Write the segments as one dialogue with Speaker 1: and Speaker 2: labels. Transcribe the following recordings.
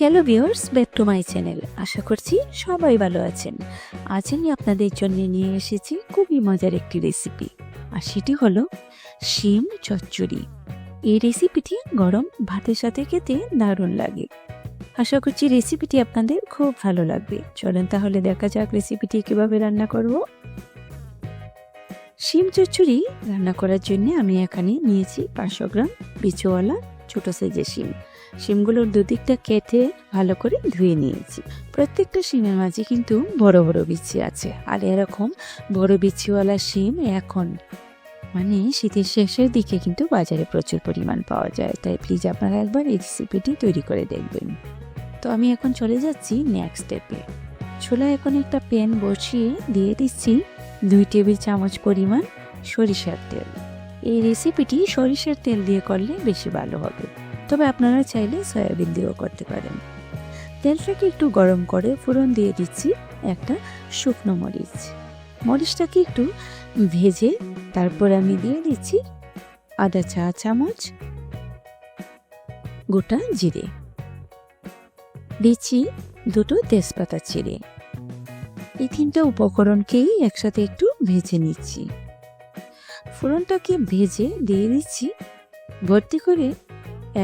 Speaker 1: Hello viewers back to my channel আশা করছি সবাই ভালো আছেন। আজ আমি আপনাদের জন্য নিয়ে এসেছি খুবই মজার একটি রেসিপি আর সেটি হলো শিম চচ্চড়ি। এই রেসিপিটি গরম ভাতের সাথে খেতে দারুণ লাগে। আশা করছি রেসিপিটি আপনাদের খুব ভালো লাগবে। চলেন তাহলে দেখা যাক রেসিপিটি কীভাবে রান্না করব। শিম চচ্চড়ি রান্না করার জন্য আমি এখানে নিয়েছি পাঁচশো গ্রাম বিচুয়ালা ছোটো সাইজের শিম। শিমগুলোর দুদিকটা কেটে ভালো করে ধুয়ে নিয়েছি। প্রত্যেকটা শিমের মাঝে কিন্তু বড় বড় বিচি আছে। আর এরকম বড় বিচিওয়ালা শিম এখন মানে শীতের শেষের দিকে কিন্তু বাজারে প্রচুর পরিমাণ পাওয়া যায়। তাই প্লিজ আপনারা একবার এই রেসিপিটি তৈরি করে দেখবেন। তো আমি এখন চলে যাচ্ছি নেক্সট স্টেপে ছোলা এখন একটা প্যান বসিয়ে দিয়ে দিচ্ছি দুই টেবিল চামচ পরিমাণ সরিষার তেল। এই রেসিপিটি সরিষার তেল দিয়ে করলে বেশি ভালো হবে। তবে আপনারা চাইলে সয়াবিন দিয়েও করতে পারেন। তেলটাকে একটু গরম করে ফোড়ন দিয়ে দিচ্ছি একটা শুকনো মরিচ। মরিচটাকে একটু ভেজে তারপর আমি দিয়ে দিচ্ছি আদা চা চামচ, গোটা জিরে। দিচ্ছি দুটো তেজপাতা চিড়ে। এই তিনটা উপকরণকেই একসাথে একটু ভেজে নিচ্ছি। ফোড়নটাকে ভেজে দিয়ে দিচ্ছি। ভর্তি করে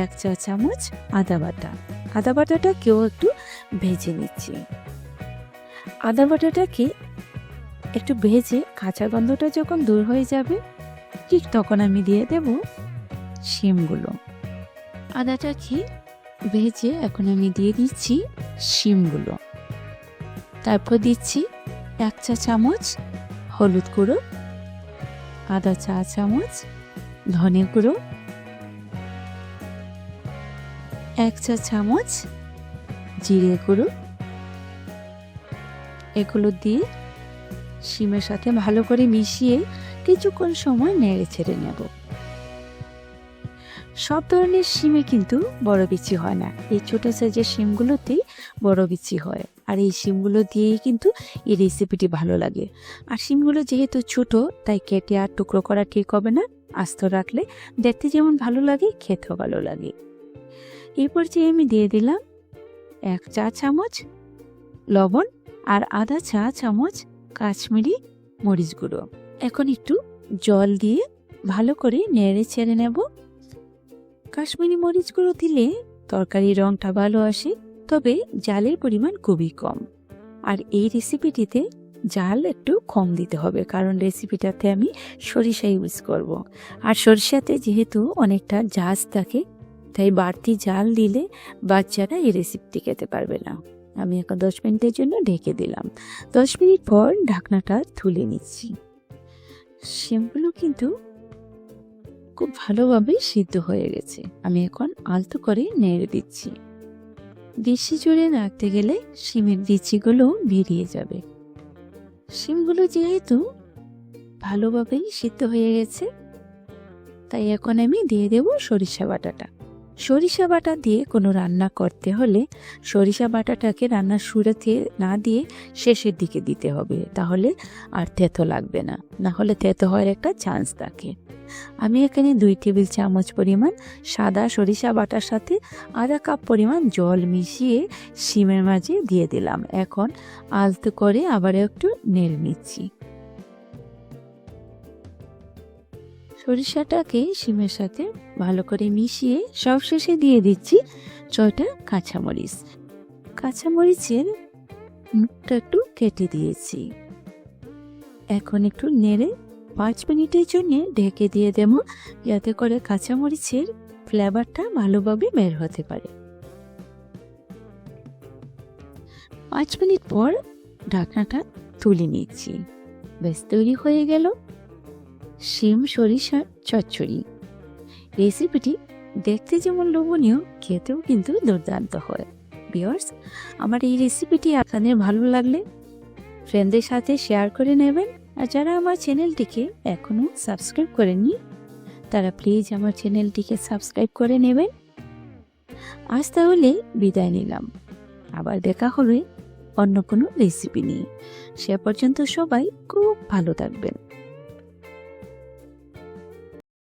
Speaker 1: এক চা চামচ আদা বাটা। আদা বাটাটা কেউ একটু ভেজে নিচ্ছি। আদা বাটাটাকে একটু ভেজে কাঁচা গন্ধটা যখন দূর হয়ে যাবে, ঠিক তখন আমি দিয়ে দেব শিমগুলো। আদাটাকে ভেজে এখন আমি দিয়ে দিচ্ছি শিমগুলো। তারপর দিচ্ছি এক চা চামচ হলুদ গুঁড়ো, আদা চা চামচ ধনে গুঁড়ো এক চা চামচ জিরে গুঁড়ো। এগুলো দিয়ে শিমের সাথে ভালো করে মিশিয়ে কিছুক্ষণ সময় নেড়ে ছেড়ে নেব। সব ধরনের শিমে কিন্তু বড় বিচি হয় না। এই ছোটো সাইজের শিমগুলোতেই বড় বিচি হয়। আর এই শিমগুলো দিয়েই কিন্তু এই রেসিপিটি ভালো লাগে। আর শিমগুলো যেহেতু ছোট, তাই কেটে আর টুকরো করা ঠিক হবে না। আস্ত রাখলে দেখতে যেমন ভালো লাগে, খেতেও ভালো লাগে। এই পর্যায়ে আমি দিয়ে দিলাম এক চা চামচ লবণ আর আধা চা চামচ কাশ্মীরি মরিচ গুঁড়ো। এখন একটু জল দিয়ে ভালো করে নেড়ে ছেড়ে নেব। কাশ্মীরি মরিচ গুঁড়ো দিলে তরকারির রঙটা ভালো আসে, তবে জালের পরিমাণ খুবই কম। আর এই রেসিপিটিতে জাল একটু কম দিতে হবে, কারণ রেসিপিটাতে আমি সরিষা ইউজ করব। আর সরিষাতে যেহেতু অনেকটা জাজ থাকে তাই বাড়তি জাল দিলে বাচ্চারা এই রেসিপিটি খেতে পারবে না। আমি এখন দশ মিনিটের জন্য ঢেকে দিলাম। দশ মিনিট পর ঢাকনাটা তুলে নিচ্ছি। শিমগুলো কিন্তু খুব ভালোভাবে সিদ্ধ হয়ে গেছে। আমি এখন আলতো করে নেড়ে দিচ্ছি। বেশি জোরে নাড়তে গেলে শিমের বিচিগুলো বেরিয়ে যাবে। শিমগুলো যেহেতু ভালোভাবেই সিদ্ধ হয়ে গেছে, তাই এখন আমি দিয়ে দেব সরিষা বাটাটা। সরিষা বাটা দিয়ে কোনো রান্না করতে হলে সরিষা বাটাটাকে রান্নার শুরুতে না দিয়ে শেষের দিকে দিতে হবে। তাহলে আর তেতো লাগবে না। না হলে তেতো হওয়ার একটা চান্স থাকে। আমি এখানে দুই টেবিল চামচ পরিমাণ সাদা সরিষা বাটার সাথে আধা কাপ পরিমাণ জল মিশিয়ে শিমের মাঝে দিয়ে দিলাম। এখন আলতো করে আবার একটু নেড়ে নিচ্ছি। সরিষাটাকে শিমের সাথে ভালো করে মিশিয়ে সবশেষে দিয়ে দিচ্ছি ছয়টা কাঁচামরিচ। কাঁচামরিচের মুখটা একটু কেটে দিয়েছি। এখন একটু নেড়ে পাঁচ মিনিটের জন্য ঢেকে দিয়ে দেব, যাতে করে কাঁচামরিচের ফ্লেভারটা ভালোভাবে বের হতে পারে। পাঁচ মিনিট পর ঢাকনাটা তুলে নিচ্ছি। বেশ তৈরি হয়ে গেল। শিম সরিষার চচ্চড়ি। রেসিপিটি দেখতে যেমন লোভনীয়, খেতেও কিন্তু দুর্দান্ত হয়। বিয়ার্স আমার এই রেসিপিটি আপনাদের ভালো লাগলে ফ্রেন্ডদের সাথে শেয়ার করে নেবেন। আর যারা আমার চ্যানেলটিকে এখনও সাবস্ক্রাইব করেননি, তারা প্লিজ আমার চ্যানেলটিকে সাবস্ক্রাইব করে নেবেন। আজ তাহলে বিদায় নিলাম। আবার দেখা হবে অন্য কোনো রেসিপি নিয়ে। সে পর্যন্ত সবাই খুব ভালো থাকবেন।